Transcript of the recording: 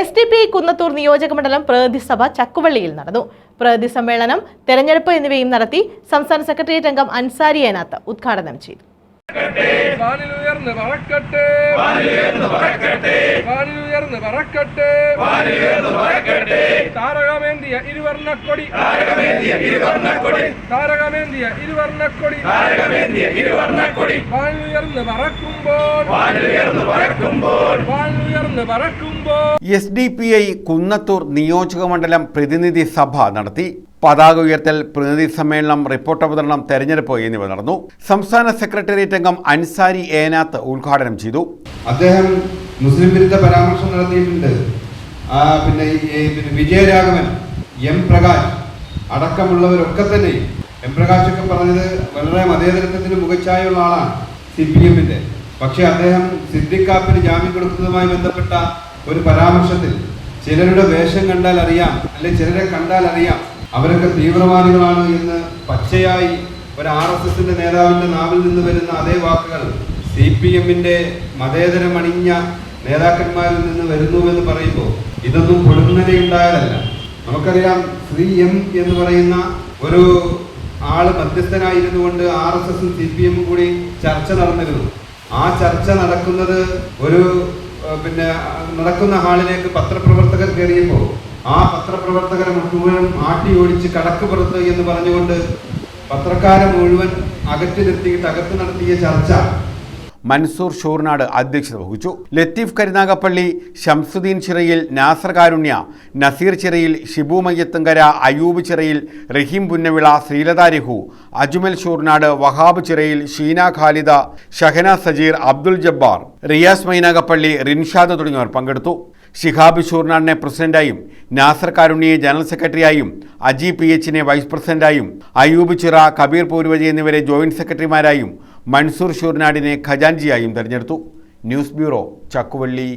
S D P Kunnathur നിയോജകമണ്ഡലം പ്രതിസഭ സഭ ചക്കുവള്ളിയിൽ നടന്നു. പ്രതി സമ്മേളനം തെരഞ്ഞെടുപ്പ് എന്നിവയും നടത്തി സംസ്ഥാന സെക്രട്ടേറിയറ്റ് അംഗം അൻസാരി അനാത്ത് ഉദ്ഘാടനം ചെയ്തു. പറക്കട്ടെ വാനിലുയർന്ന് ഇരുവർണക്കൊടി താരകമേന്തിയ ഇരുവർണക്കൊടി. താരകമേന്തിയ ഇരുവർണക്കൊടി. വാനിലുയർന്ന് പറക്കുമ്പോൾ. വാഴുയർന്ന് പറക്കുമ്പോൾ. S D P I Kunnathur നിയോജകമണ്ഡലം പ്രതിനിധി സഭ നടത്തി. പതാക ഉയർത്തൽ പ്രതിനിധി സമ്മേളനം റിപ്പോർട്ട് അവതരണം തെരഞ്ഞെടുപ്പ് എന്നിവ നടന്നു. സംസ്ഥാന സെക്രട്ടേറിയറ്റ് അംഗം അൻസാരി ഏനാത്ത് ഉദ്ഘാടനം ചെയ്തു. അദ്ദേഹം മുസ്ലിം വിരുദ്ധ പരാമർശം നടത്തിയിട്ടുണ്ട്. പിന്നെ വിജയരാഘവൻ. എം പ്രകാശ് അടക്കമുള്ളവരൊക്കെ തന്നെ എം പ്രകാശ് ഒക്കെ പറഞ്ഞത് വളരെ മതേതരത്വത്തിന് മുഖച്ഛായുള്ള ആളാണ് സി പി എമ്മിന്റെ. പക്ഷെ അദ്ദേഹം സിദ്ദിഖാപ്പിന് ജാമ്യം കൊടുക്കുന്നതുമായി ബന്ധപ്പെട്ട ഒരു പരാമർശത്തിൽ ചിലരുടെ വേഷം കണ്ടാൽ അറിയാം അല്ലെ ചിലരെ കണ്ടാൽ അറിയാം അവരൊക്കെ തീവ്രവാദികളാണ് എന്ന് പച്ചയായി ഒരു ആർ എസ് എസിന്റെ നേതാവിന്റെ നാവിൽ നിന്ന് വരുന്ന അതേ വാക്കുകൾ സി പി എമ്മിന്റെ മതേതരമണിഞ്ഞ നേതാക്കന്മാരിൽ നിന്ന് വരുന്നുവെന്ന് പറയുമ്പോൾ ഇതൊന്നും പൊടുന്നനെയുണ്ടായതല്ല നമുക്കറിയാം ശ്രീ എം എന്ന് പറയുന്ന ഒരു ആൾ മധ്യസ്ഥനായിരുന്നു കൊണ്ട് ആർ എസ് എസും സി പി എമ്മും കൂടി ചർച്ച നടന്നിരുന്നു. ആ ചർച്ച നടക്കുന്നത് ഒരു പിന്നെ നടക്കുന്ന ഹാളിലേക്ക് പത്രപ്രവർത്തകർ കയറിയപ്പോൾ ആ പത്രപ്രവർത്തകരെ മുഴുവൻ ആട്ടി ഓടിച്ച് കടക്ക് പുറത്ത് എന്ന് പറഞ്ഞുകൊണ്ട് പത്രക്കാരെ മുഴുവൻ അകറ്റി നിർത്തിയിട്ട് അകത്ത് നടത്തിയ ചർച്ച മൻസൂർ ഷൂർനാട് അധ്യക്ഷത വഹിച്ചു. ലത്തീഫ് കരുനാഗപ്പള്ളി ഷംസുദ്ദീൻ ചിറയിൽ നാസർ കാരുണ്യ നസീർ ചിറയിൽ ഷിബു മയ്യത്തുങ്കര അയൂബ് ചിറയിൽ റഹീം പുന്നവിള ശ്രീലത രഘു അജ്മൽ ഷൂർനാട് വഹാബ് ചിറയിൽ ഷീന ഖാലിദ ഷഹന സജീർ അബ്ദുൽ ജബ്ബാർ റിയാസ് മൈനാഗപ്പള്ളി റിൻഷാദ് തുടങ്ങിയവർ പങ്കെടുത്തു. ഷിഹാബ് ഷൂർനാടിനെ പ്രസിഡന്റായും നാസർ കാരുണ്യെ ജനറൽ സെക്രട്ടറിയായും അജി പി എച്ചിനെ വൈസ് പ്രസിഡന്റായും അയൂബ് ചിറ കബീർ പൂർവജി എന്നിവരെ ജോയിന്റ് സെക്രട്ടറിമാരായും മൻസൂർ ഷൂർനാടിനെ ഖജാൻജിയായും തെരഞ്ഞെടുത്തു. News bureau Chakkuvally.